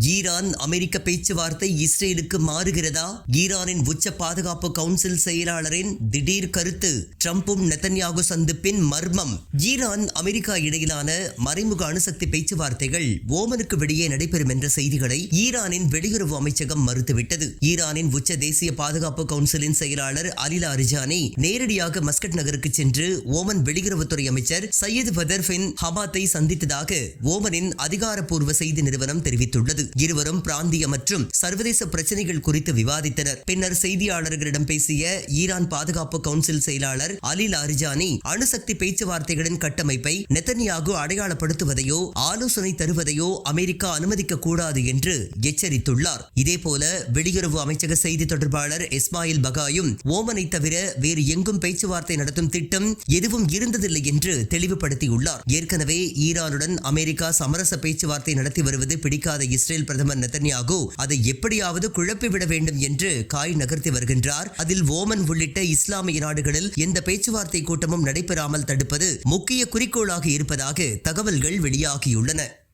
Iran அமெரிக்க பேச்சுவார்த்தை இஸ்ரேலுக்கு மாறுகிறதா? ஈரானின் உச்ச பாதுகாப்பு கவுன்சில் செயலாளரின் திடீர் கருத்து? ட்ரம்பும் நெத்தன்யாகு சந்திப்பின் மர்மம்? ஈரான் அமெரிக்கா இடையிலான மறைமுக அணுசக்தி பேச்சுவார்த்தைகள் ஓமனுக்கு வெளியே நடைபெறும் என்ற செய்திகளை ஈரானின் வெளியுறவு அமைச்சகம் மறுத்துவிட்டது. ஈரானின் உச்ச தேசிய பாதுகாப்பு கவுன்சிலின் செயலாளர் அலிலா அரிஜானி நேரடியாக மஸ்கட் நகருக்கு சென்று ஓமன் வெளியுறவுத்துறை அமைச்சர் சையது பதர்பின் ஹமாத்தை சந்தித்ததாக ஓமனின் அதிகாரப்பூர்வ செய்தி நிறுவனம் தெரிவித்துள்ளது. இருவரும் பிராந்திய மற்றும் சர்வதேச பிரச்சனைகள் குறித்து விவாதித்தனர். பின்னர் செய்தியாளர்களிடம் பேசிய ஈரான் பாதுகாப்பு கவுன்சில் செயலாளர் அலி லாரிஜானி அணுசக்தி பேச்சுவார்த்தைகளின் கட்டமைப்பை நெத்தன்யாகு அடையாளப்படுத்துவதையோ ஆலோசனை தருவதையோ அமெரிக்கா அனுமதிக்க கூடாது என்று எச்சரித்துள்ளார். இதேபோல வெளியுறவு அமைச்சக செய்தி தொடர்பாளர் இஸ்மாயில் பகாயும் ஓமனை தவிர வேறு எங்கும் பேச்சுவார்த்தை நடத்தும் திட்டம் எதுவும் இருந்ததில்லை என்று தெளிவுபடுத்தியுள்ளார். ஏற்கனவே ஈரானுடன் அமெரிக்கா சமரச பேச்சுவார்த்தை நடத்தி வருவது பிடிக்காத இஸ்ரேல் பிரதமர் நெத்தன்யாகு அதை எப்படியாவது குழப்பிவிட வேண்டும் என்று காய் நகர்த்தி வருகின்றார். அதில் ஓமன் உள்ளிட்ட இஸ்லாமிய நாடுகளில் எந்த பேச்சுவார்த்தை கூட்டமும் நடைபெறாமல் தடுப்பது முக்கிய குறிக்கோளாக இருப்பதாக தகவல்கள் வெளியாகியுள்ளன.